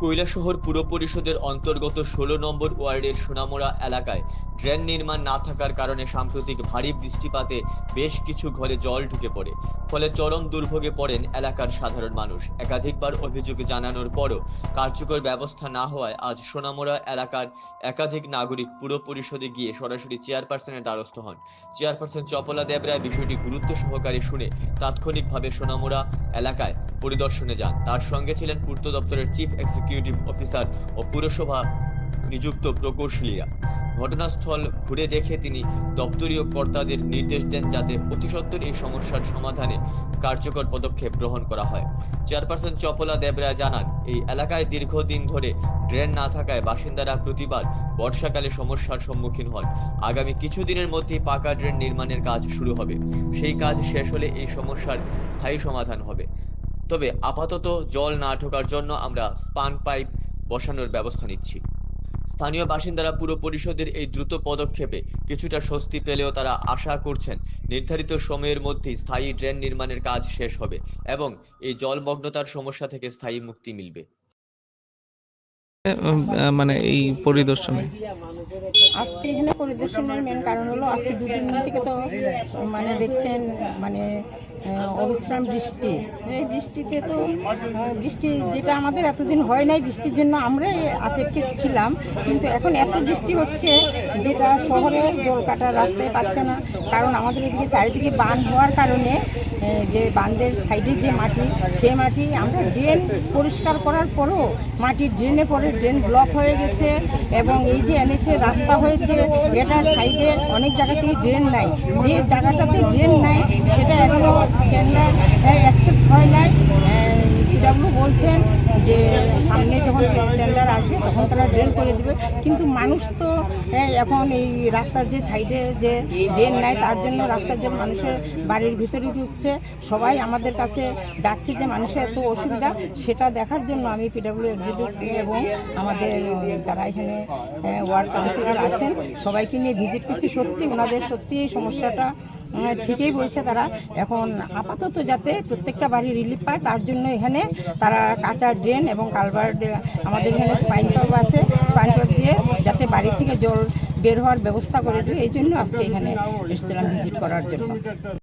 কৈলাসহর পুর পরিষদের অন্তর্গত ষোলো নম্বর ওয়ার্ডের সোনামুড়া এলাকায় ড্রেন নির্মাণ না থাকার কারণে সাম্প্রতিক ভারী বৃষ্টিপাতে বেশ কিছু ঘরে জল ঢুকে পড়ে। ফলে চরম দুর্ভোগে পড়েন এলাকার সাধারণ মানুষ। একাধিকবার অভিযোগ জানানোর পরও কার্যকর ব্যবস্থা না হওয়ায় আজ সোনামুড়া এলাকার একাধিক নাগরিক পুর পরিষদে গিয়ে সরাসরি চেয়ারপারসনের দ্বারস্থ হন। চেয়ারপারসন চপলা দেবরায় বিষয়টি গুরুত্ব সহকারে শুনে তাৎক্ষণিকভাবে সোনামুড়া এলাকায় পরিদর্শনে যান। তার সঙ্গে ছিলেন পূর্ত দপ্তরের চিফ এক্সিকিউটিভ অফিসার ও পুরসভা নিযুক্ত প্রকৌশলীরা। ঘটনাস্থল ঘুরে দেখে তিনি দপ্তরীয় কর্তাদের নির্দেশ দেন যাতে অতি সত্বর এই সমস্যার সমাধানে কার্যকর পদক্ষেপ গ্রহণ করা হয়। চেয়ারপারসন চপলা দেবরায় জানান, এই এলাকায় দীর্ঘদিন ধরে ড্রেন না থাকায় বাসিন্দারা প্রতিবার বর্ষাকালে সমস্যার সম্মুখীন হন। আগামী কিছুদিনের মধ্যেই পাকা ড্রেন নির্মাণের কাজ শুরু হবে। সেই কাজ শেষ হলে এই সমস্যার স্থায়ী সমাধান হবে। তবে আপাতত জল না ঢোকার জন্য আমরা স্পান পাইপ বসানোর ব্যবস্থা নিচ্ছি। স্থানীয় বাসিন্দারা পুরো পরিষদের এই দ্রুত পদক্ষেপে কিছুটা স্বস্তি পেলেও তারা আশা করছেন নির্ধারিত সময়ের মধ্যেই স্থায়ী ড্রেন নির্মাণের কাজ শেষ হবে এবং এই জলমগ্নতার সমস্যা থেকে স্থায়ী মুক্তি মিলবে। মানে এই পরিদর্শনে? আজকে এখানে পরিদর্শনের মেন কারণ হলো আজকে দুদিন থেকে তো মানে দেখছেন মানে অবিশ্রাম বৃষ্টি। এই বৃষ্টিতে তো বৃষ্টি যেটা আমাদের এতদিন হয় নাই, বৃষ্টির জন্য আমরাই আপেক্ষিক ছিলাম। কিন্তু এখন এত বৃষ্টি হচ্ছে যেটা শহরে জল কাটার রাস্তায় পাচ্ছে না। কারণ আমাদের এদিকে চারিদিকে বান হওয়ার কারণে যে বাঁধের সাইডে যে মাটি সেই মাটি আমরা ড্রেন পরিষ্কার করার পরও মাটির ড্রেনে পরে ড্রেন ব্লক হয়ে গেছে এবং এই যে এনেছে রাস্তা হয়েছে এটার সাইডে অনেক জায়গাতেই ড্রেন নাই। যে জায়গাটাতে ড্রেন নাই, সেটা এখনও টেন্ডার অ্যাকসেপ্ট হয় নাই। যে সামনে যখন টেন্ডার আসবে, তখন তারা ড্রেন করে দিবে। কিন্তু মানুষ তো এখন এই রাস্তার যে সাইডে যে ড্রেন নাই, তার জন্য রাস্তার যে মানুষের বাড়ির ভিতরে ঢুকছে, সবাই আমাদের কাছে যাচ্ছে যে মানুষের এত অসুবিধা। সেটা দেখার জন্য আমি পিডাব্লিউ এক্সিকিউটিভ এবং আমাদের যারা এখানে ওয়ার্ড কাউন্সিলর আছেন, সবাইকে নিয়ে ভিজিট করছি। সত্যি ওনাদের সত্যি এই সমস্যাটা ঠিকই বলছে তারা। এখন আপাতত যাতে প্রত্যেকটা বাড়ি রিলিফ পায়, তার জন্য এখানে তারা কাঁচা ড্রেন এবং কালভার্ট আমাদের এখানে স্পাইন পাম্প আছে। স্পাইন পাম্প দিয়ে যাতে বাড়ি থেকে জল বের হওয়ার ব্যবস্থা করে দিই, এই জন্য আজকে এখানে এসেছিলাম ভিজিট করার জন্য।